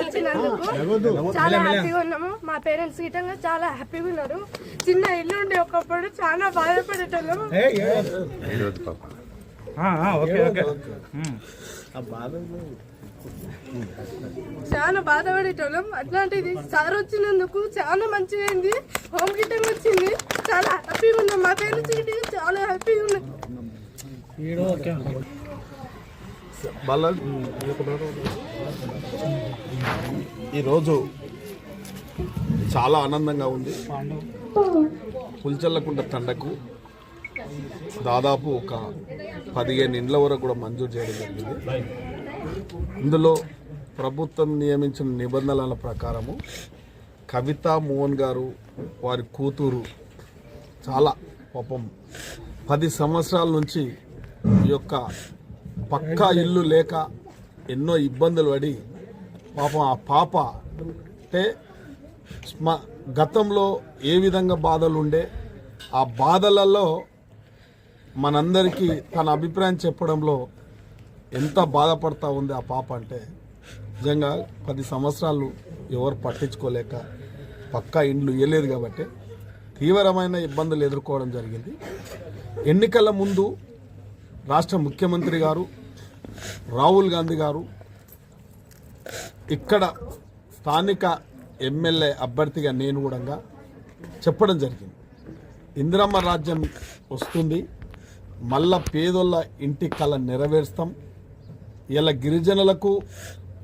వచ్చినందుకు చాలా హ్యాపీగా ఉన్నాము. మా పేరెంట్స్ గిట్టంగా చాలా హ్యాపీగా ఉన్నారు. చిన్న ఇల్లు ఉండే ఒకప్పుడు చాలా బాధపడేటోళ్ళము ఓకే ఓకే. ఉమ్. చాలా బాధపడేటోళ్ళం. అట్లాంటిది సార్ వచ్చినందుకు చాలా మంచిగా అయింది. హోమ్ గిట్టంగా వచ్చింది. చాలా హ్యాపీగా ఉన్నాం. మా పేరెంట్స్ గిట్టంగా చాలా హ్యాపీగా ఉన్నాం. ఈరోజు చాలా ఆనందంగా ఉంది. పుల్చల్లకుంట తండకు దాదాపు ఒక పదిహేను ఇండ్ల వరకు కూడా మంజూరు చేయడం జరిగింది. ఇందులో ప్రభుత్వం నియమించిన నిబంధనల ప్రకారము కవిత మోహన్ గారు వారి కూతురు చాలా పాపం పది సంవత్సరాల నుంచి ఈ యొక్క పక్కా ఇల్లు లేక ఎన్నో ఇబ్బందులు పడి పాపం ఆ పాప అంటే గతంలో ఏ విధంగా బాధలు ఉండే ఆ బాధలలో మనందరికీ తన అభిప్రాయం చెప్పడంలో ఎంత బాధపడతా ఉంది ఆ పాప అంటే నిజంగా పది సంవత్సరాలు ఎవరు పట్టించుకోలేక పక్కా ఇండ్లు ఇవ్వలేదు కాబట్టి తీవ్రమైన ఇబ్బందులు ఎదుర్కోవడం జరిగింది. ఎన్నికల ముందు రాష్ట్ర ముఖ్యమంత్రి గారు రాహుల్ గాంధీ గారు ఇక్కడ స్థానిక ఎమ్మెల్యే అభ్యర్థిగా నేను కూడా చెప్పడం జరిగింది. ఇందిరమ్మ రాజ్యం వస్తుంది మళ్ళా పేదోళ్ళ ఇంటి కళ నెరవేరుస్తాం. ఇలా గిరిజనులకు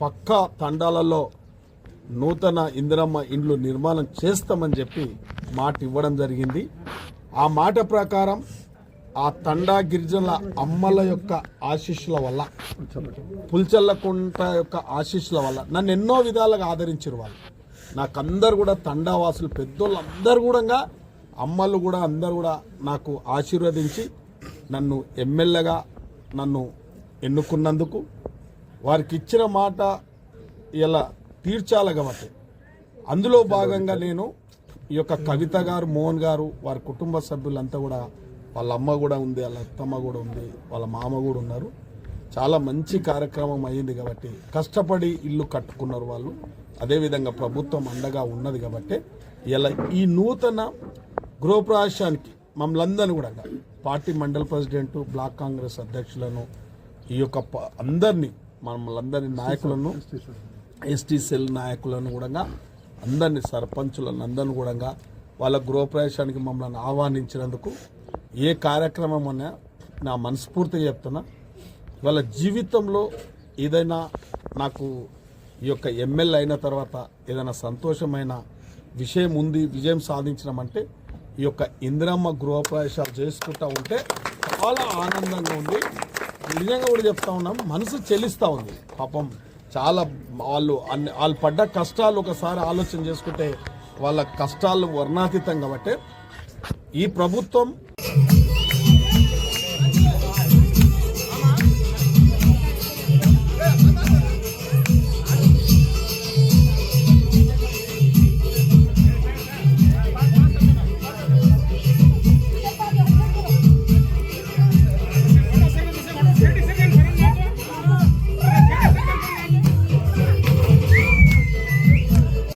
పక్కా తండాలలో నూతన ఇందిరమ్మ ఇండ్లు నిర్మాణం చేస్తామని చెప్పి మాట ఇవ్వడం జరిగింది. ఆ మాట ప్రకారం ఆ తండా గిరిజనుల అమ్మల యొక్క ఆశీస్సుల వల్ల పుల్చల్లకుంట యొక్క ఆశీస్సుల వల్ల నన్ను ఎన్నో విధాలుగా ఆదరించారు వాళ్ళు. నాకు అందరు కూడా తండావాసులు పెద్దోళ్ళు అందరు కూడా అమ్మలు కూడా అందరు కూడా నాకు ఆశీర్వదించి నన్ను ఎమ్మెల్యేగా నన్ను ఎన్నుకున్నందుకు వారికి ఇచ్చిన మాట ఇలా తీర్చాలి కాబట్టి అందులో భాగంగా నేను ఈ యొక్క కవిత గారు మోహన్ గారు వారి కుటుంబ సభ్యులంతా కూడా వాళ్ళ అమ్మ కూడా ఉంది వాళ్ళ అత్తమ్మ కూడా ఉంది వాళ్ళ మామ కూడా ఉన్నారు. చాలా మంచి కార్యక్రమం అయ్యింది కాబట్టి కష్టపడి ఇల్లు కట్టుకున్నారు వాళ్ళు. అదేవిధంగా ప్రభుత్వం అండగా ఉన్నది కాబట్టి ఇలా ఈ నూతన గృహప్రవేశానికి మమ్మల్ని కూడా పార్టీ మండల ప్రెసిడెంట్ బ్లాక్ కాంగ్రెస్ అధ్యక్షులను ఈ యొక్క అందరినీ మమ్మల్ని నాయకులను ఎస్టీ సెల్ నాయకులను కూడా అందరినీ సర్పంచులను అందరిని కూడా వాళ్ళ గృహప్రవేశానికి మమ్మల్ని ఆహ్వానించినందుకు ఏ కార్యక్రమం అన్నా నా మనస్ఫూర్తిగా చెప్తున్నా. వాళ్ళ జీవితంలో ఏదైనా నాకు ఈ యొక్క ఎమ్మెల్యే అయిన తర్వాత ఏదైనా సంతోషమైన విషయం ఉంది విజయం సాధించడం ఈ యొక్క ఇందిరమ్మ గృహప్రవేశాలు చేసుకుంటా ఉంటే చాలా ఆనందంగా ఉంది. నిజంగా కూడా చెప్తా ఉన్నాం మనసు చెల్లిస్తూ ఉంది. పాపం చాలా వాళ్ళు అన్ని వాళ్ళు పడ్డ కష్టాలు ఒకసారి ఆలోచన చేసుకుంటే వాళ్ళ కష్టాలు వర్ణాతీతం కాబట్టి ఈ ప్రభుత్వం